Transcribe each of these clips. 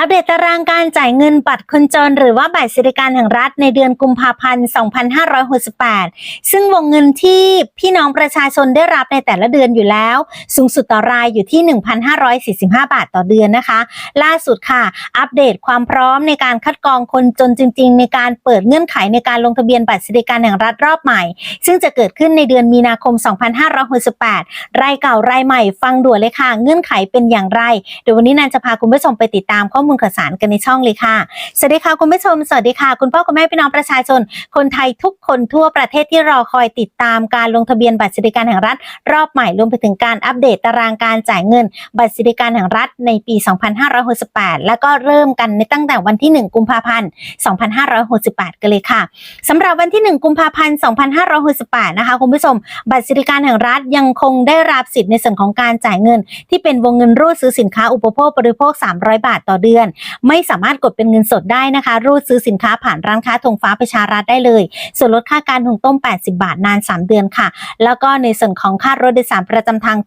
อัปเดตตารางการจ่ายเงินบัตรคนจนหรือว่าบัตรสวัสดิการแห่งรัฐในเดือนกุมภาพันธ์ 2568 ซึ่งวงเงินที่พี่น้องประชาชนได้รับในแต่ละเดือนอยู่แล้ว สูงสุดต่อรายอยู่ที่ 1,545 บาทต่อเดือนนะคะ ล่าสุดค่ะ อัปเดตความพร้อมในการคัดกรองคนจนจริง ๆ ในการเปิดเงื่อนไขในการลงทะเบียนบัตรสวัสดิการแห่งรัฐรอบใหม่ ซึ่งจะเกิดขึ้นในเดือนมีนาคม 2568 รายเก่ารายใหม่ ฟังด่วนเลยค่ะ เงื่อนไขเป็นอย่างไร เดี๋ยววันนี้นันจะพาคุณผู้ชมไปติดตามข้อมูลข่าวสารกันในช่องเลยค่ะ สวัสดีค่ะคุณผู้ชม สวัสดีค่ะ คุณพ่อคุณแม่พี่น้องประชาชน คนไทยทุกคนทั่วประเทศที่รอคอยติดตามการลงทะเบียนบัตรสวัสดิการแห่งรัฐ รอบใหม่รวมไปถึงการอัปเดตตารางการจ่ายเงิน บัตรสวัสดิการแห่งรัฐในปี 2568 แล้วก็เริ่มกันในตั้งแต่วันที่ 1 กุมภาพันธ์ 2568 กันเลยค่ะสำหรับวันที่ 1 กุมภาพันธ์ 2568 นะคะคุณผู้ชม บัตรสวัสดิการแห่งรัฐยังคงได้รับสิทธิ์ในส่วนของการจ่ายเงิน ที่เป็นวงเงินรูดซื้อสินค้าอุปโภคบริโภค 300 บาทต่อเดือนไม่สามารถกดเป็นเงินสดได้นะคะ รูดซื้อสินค้าผ่านร้านค้าธงฟ้าประชารัฐได้เลย ส่วนลดค่าการหุงต้ม 80 บาทนาน 3 เดือนค่ะ แล้วก็ในส่วนของค่ารถโดยสารประจำทาง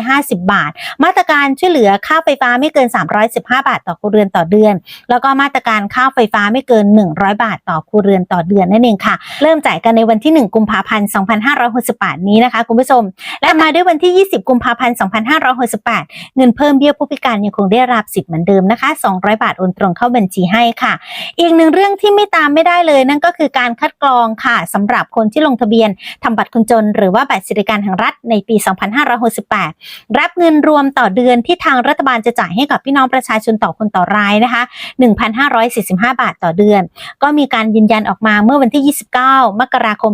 750 บาท มาตรการช่วยเหลือค่าไฟฟ้าไม่เกิน 315 บาทต่อครัวเรือนต่อเดือน แล้วก็มาตรการค่าไฟฟ้าไม่เกิน 100 บาทต่อครัวเรือนต่อเดือนนั่นเองค่ะ เริ่มจ่ายกันในวันที่ 1 กุมภาพันธ์ 2568 นี้นะคะคุณผู้ชม และมาด้วยวันที่ 20 กุมภาพันธ์ 2568 เงินเพิ่มเบี้ยผู้พิการยังคงได้รับสิทธิ์เหมือนเดิมนะคะ200 บาทโอนตรงเข้าบัญชีให้ค่ะ อีกหนึ่งเรื่องที่ไม่ตามไม่ได้เลย นั่นก็คือการคัดกรองค่ะสำหรับคนที่ลงทะเบียนทำบัตรคนจน หรือว่าบัตรสวัสดิการแห่งรัฐในปี 2568 รับเงินรวมต่อเดือนที่ทางรัฐบาลจะจ่ายให้กับพี่น้องประชาชนต่อคนต่อรายนะคะ 1,545 บาทต่อเดือน ก็มีการยืนยันออกมาเมื่อวันที่ 29 มกราคม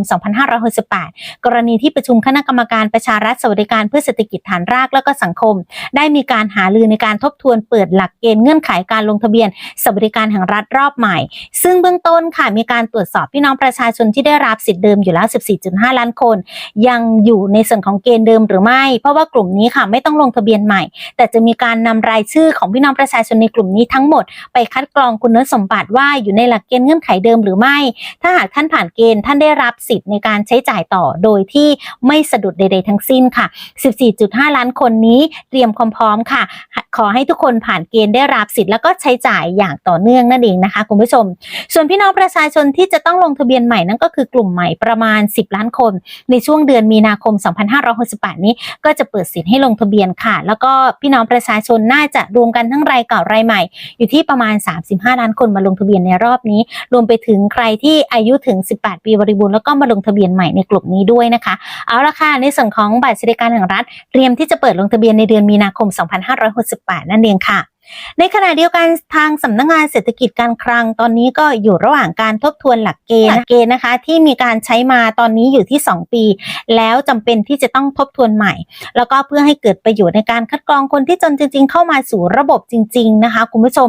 2568 กรณีที่ประชุมคณะกรรมการประชารัฐสวัสดิการเพื่อเศรษฐกิจฐานรากและก็สังคม ได้มีการหารือในการทบทวนเปิดหลักเกณฑ์เงื่อนไขการลงทะเบียนสวัสดิการแห่งรัฐรอบใหม่ ซึ่งเบื้องต้นค่ะมีการตรวจสอบพี่น้องประชาชนที่ได้รับสิทธิ์เดิมอยู่แล้ว 14.5 ล้านคน ยังอยู่ในส่วนของเกณฑ์เดิมหรือไม่ เพราะว่ากลุ่มนี้ค่ะไม่ต้องลงทะเบียนใหม่ แต่จะมีการนำรายชื่อของพี่น้องประชาชนในกลุ่มนี้ทั้งหมด ไปคัดกรองคุณสมบัติว่าอยู่ในหลักเกณฑ์เงื่อนไขเดิมหรือไม่ ถ้าหากท่านผ่านเกณฑ์ท่านได้รับสิทธิ์ในการใช้จ่ายต่อโดยที่ไม่สะดุดใด ๆ ทั้งสิ้นค่ะ 14.5 ล้านคนนี้เตรียมความพร้อมค่ะ ขอให้ทุกคนผ่านเกณฑ์ได้รับสิทธิ์แล้วก็ใช้จ่ายอย่างต่อเนื่องนั่นเองนะคะคุณผู้ชม ส่วนพี่น้องประชาชนที่จะต้องลงทะเบียนใหม่นั่นก็คือกลุ่มใหม่ประมาณ 10 ล้านคน ในช่วงเดือนมีนาคม 2568 นี้ ก็จะเปิดสิทธิ์ให้ลงทะเบียนค่ะ แล้วก็พี่น้องประชาชนน่าจะรวมกันทั้งรายเก่ารายใหม่ อยู่ที่ประมาณ 35 ล้านคนมาลงทะเบียนในรอบนี้ รวมไปถึงใครที่อายุถึง 18 ปีบริบูรณ์แล้วก็มาลงทะเบียนใหม่ในกลุ่มนี้ด้วยนะคะ เอาละค่ะในส่วนของบัตรสวัสดิการแห่งรัฐ เตรียมที่จะเปิดลงทะเบียนในเดือนมีนาคม 2568 นั่นเองค่ะ ในขณะเดียวกันทางสำนักงานเศรษฐกิจการคลังตอนนี้ก็อยู่ระหว่างการทบทวนหลักเกณฑ์หลักเกณฑ์นะคะ ที่มีการใช้มาตอนนี้อยู่ที่ 2 ปี แล้วจำเป็นที่จะต้องทบทวนใหม่ แล้วก็เพื่อให้เกิดประโยชน์ในการคัดกรองคนที่จนจริง ๆ เข้ามาสู่ระบบจริง ๆ นะคะ คุณผู้ชม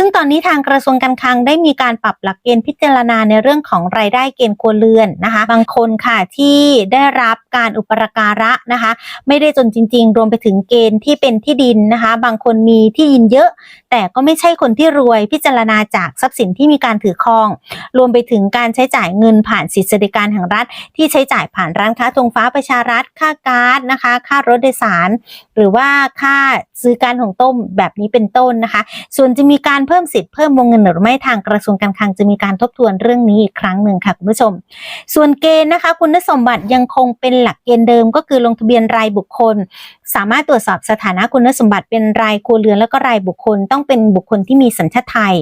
ซึ่งตอนนี้ทางกระทรวงการคลังได้มีการปรับหลักเกณฑ์พิจารณาในเรื่องของรายได้เกณฑ์ครัวเรือนนะคะ บางคนค่ะที่ได้รับการอุปการะนะคะ ไม่ได้จนจริง ๆ รวมไปถึงเกณฑ์ที่เป็นที่ดินนะคะ บางคนมีที่ดินเยอะ แต่ก็ไม่ใช่คนที่รวยพิจารณาจากทรัพย์สินที่มีการถือครอง รวมไปถึงการใช้จ่ายเงินผ่านสิทธิสวัสดิการแห่งรัฐ ที่ใช้จ่ายผ่านร้านค้าธงฟ้าประชารัฐ ค่าการนะคะ ค่ารถโดยสาร หรือว่าค่าซื้อการของต้มแบบนี้เป็นต้นนะคะ ส่วนจะมีการเพิ่มสิทธิ์เพิ่มวงเงินหรือไม่ทางกระทรวงการคลังจะมีการทบทวนเรื่องนี้อีกครั้งหนึ่งค่ะคุณผู้ชม ส่วนเกณฑ์นะคะ คุณสมบัติยังคงเป็นหลักเกณฑ์เดิม ก็คือลงทะเบียนรายบุคคล สามารถตรวจสอบสถานะคุณสมบัติเป็นรายครัวเรือนแล้วก็รายบุคคลต้องเป็นบุคคลที่มีสัญชาติไทย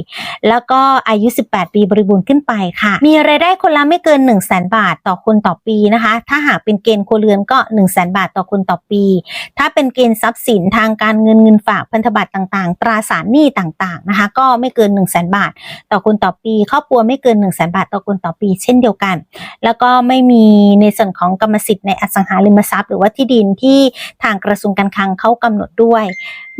แล้วก็อายุ 18 ปีบริบูรณ์ขึ้นไปค่ะ มีรายได้คนละไม่เกิน 1 0 0 0 0แบาทต่อคนต่อปีนะคะ ถ้าหากเป็นเกณฑ์ครัวเรือนก็ 1 0 0 0 0แบาทต่อคนต่อปี ถ้าเป็นเกณฑ์ทรัพย์สินทางการเงินเงินฝากพันธบัตรต่างๆ ตราสารหนี้ต่างๆนะคะก็ไม่เกิน1 0 0 0 0แบาท ต่อคนต่อปีครอบครัวไม่เกิน1 0 0 0 0แบาท ต่อคนต่อปี เช่นเดียวกัน แล้วก็ไม่มีในส่วนของกรรมสิทธิ์ในอสังหาริมทรัพย์ หรือว่าที่ดินที่ทางกระทรวงการคลังเขากำหนดด้วย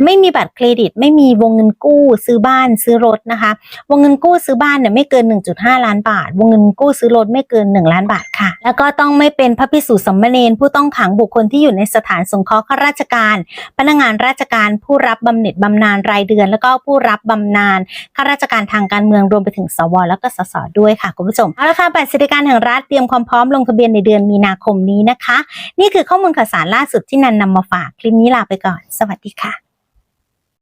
ไม่มีบัตรเครดิต ไม่มีวงเงินกู้ซื้อบ้านซื้อรถนะคะ วงเงินกู้ซื้อบ้านเนี่ยไม่เกิน 1.5 ล้านบาท วงเงินกู้ซื้อรถไม่เกิน 1 ล้านบาทค่ะ แล้วก็ต้องไม่เป็นพระพิสุสมณเณรผู้ต้องขังบุคคลที่อยู่ในสถานสงเคราะห์ข้าราชการ พนักงานราชการผู้รับบำเหน็จบำนาญรายเดือน แล้วก็ผู้รับบำนาญข้าราชการทางการเมืองรวมไปถึงสวแล้วก็สสด้วยค่ะคุณผู้ชมเอาละค่ะบัตรสวัสดิการแห่งรัฐเตรียมความพร้อมลงทะเบียนในเดือนมีนาคมนี้นะคะ นี่คือข้อมูลข่าวสารล่าสุดที่นันนำมาฝากคลิปนี้ลาไปก่อน สวัสดีค่ะ